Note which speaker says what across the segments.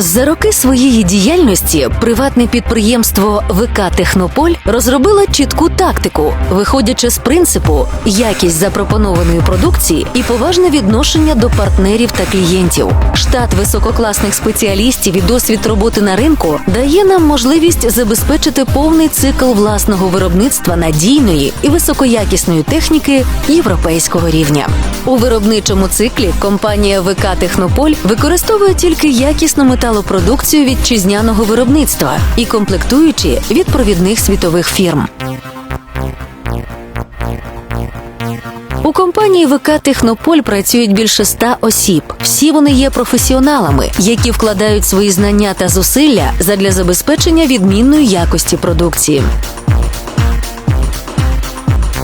Speaker 1: За роки своєї діяльності приватне підприємство ВК Технополь розробило чітку тактику, виходячи з принципу якість запропонованої продукції і поважне відношення до партнерів та клієнтів. Штат висококласних спеціалістів і досвід роботи на ринку дає нам можливість забезпечити повний цикл власного виробництва надійної і високоякісної техніки європейського рівня. У виробничому циклі компанія ВК Технополь використовує тільки якісну металопродукцію вітчизняного виробництва і комплектуючі від провідних світових фірм. У компанії ВК Технополь працюють більше ста осіб. Всі вони є професіоналами, які вкладають свої знання та зусилля задля забезпечення відмінної якості продукції.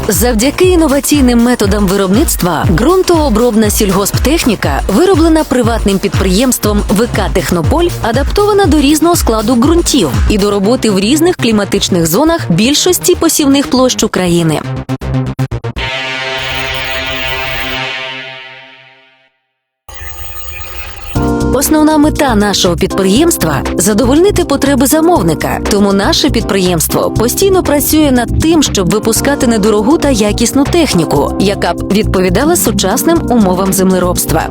Speaker 1: Завдяки інноваційним методам виробництва ґрунтообробна сільгосптехніка, вироблена приватним підприємством ВК Технополь, адаптована до різного складу ґрунтів і до роботи в різних кліматичних зонах більшості посівних площ України. Основна мета нашого підприємства задовольнити потреби замовника. Тому наше підприємство постійно працює над тим, щоб випускати недорогу та якісну техніку, яка б відповідала сучасним умовам землеробства.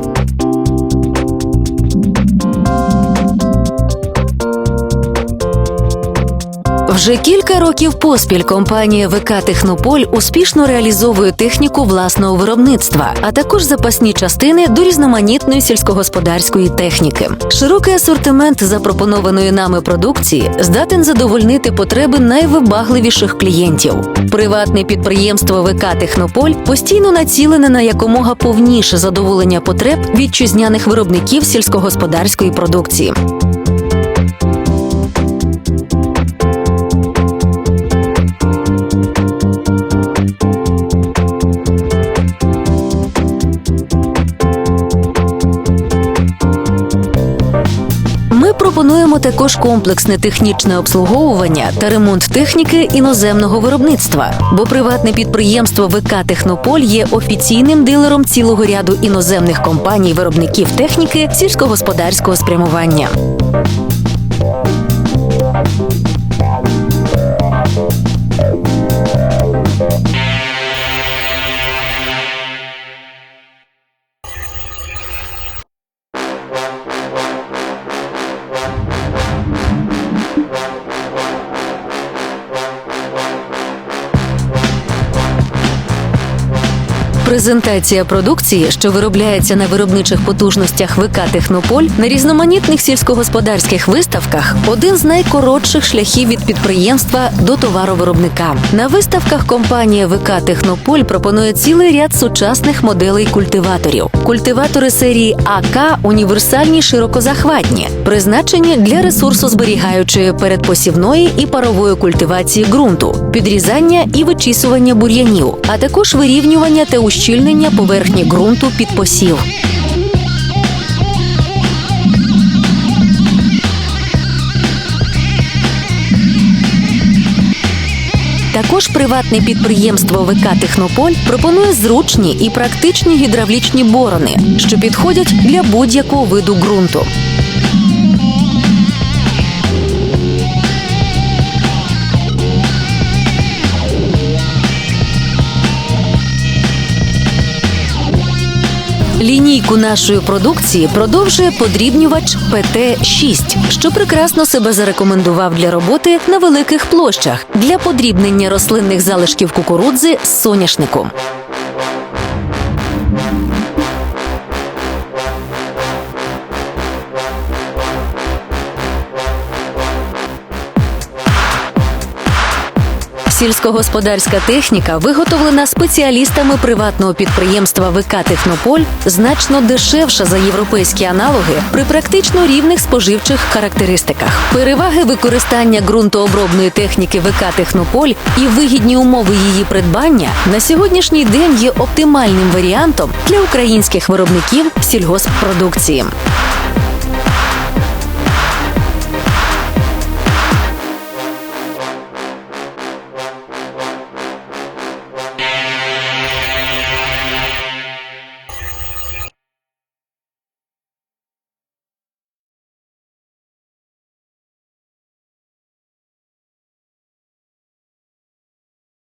Speaker 1: Вже кілька років поспіль компанія ВК Технополь успішно реалізовує техніку власного виробництва, а також запасні частини до різноманітної сільськогосподарської техніки. Широкий асортимент запропонованої нами продукції здатен задовольнити потреби найвибагливіших клієнтів. Приватне підприємство ВК Технополь постійно націлене на якомога повніше задоволення потреб вітчизняних виробників сільськогосподарської продукції. Пропонуємо також комплексне технічне обслуговування та ремонт техніки іноземного виробництва, бо приватне підприємство ВК Технополь є офіційним дилером цілого ряду іноземних компаній виробників техніки сільськогосподарського спрямування. Презентація продукції, що виробляється на виробничих потужностях ВК Технополь на різноманітних сільськогосподарських виставках один з найкоротших шляхів від підприємства до товаровиробника. На виставках компанія ВК Технополь пропонує цілий ряд сучасних моделей культиваторів. Культиватори серії АК універсальні широкозахватні, призначені для ресурсозберігаючої передпосівної і парової культивації ґрунту, підрізання і вичісування бур'янів, а також вирівнювання та ущільнення поверхні ґрунту під посів. Також приватне підприємство ВК Технополь пропонує зручні і практичні гідравлічні борони, що підходять для будь-якого виду ґрунту. Лінійку нашої продукції продовжує подрібнювач ПТ-6, що прекрасно себе зарекомендував для роботи на великих площах для подрібнення рослинних залишків кукурудзи з соняшнику. Сільськогосподарська техніка, виготовлена спеціалістами приватного підприємства ВК Технополь, значно дешевша за європейські аналоги при практично рівних споживчих характеристиках. Переваги використання ґрунтообробної техніки ВК Технополь і вигідні умови її придбання на сьогоднішній день є оптимальним варіантом для українських виробників сільгосппродукції.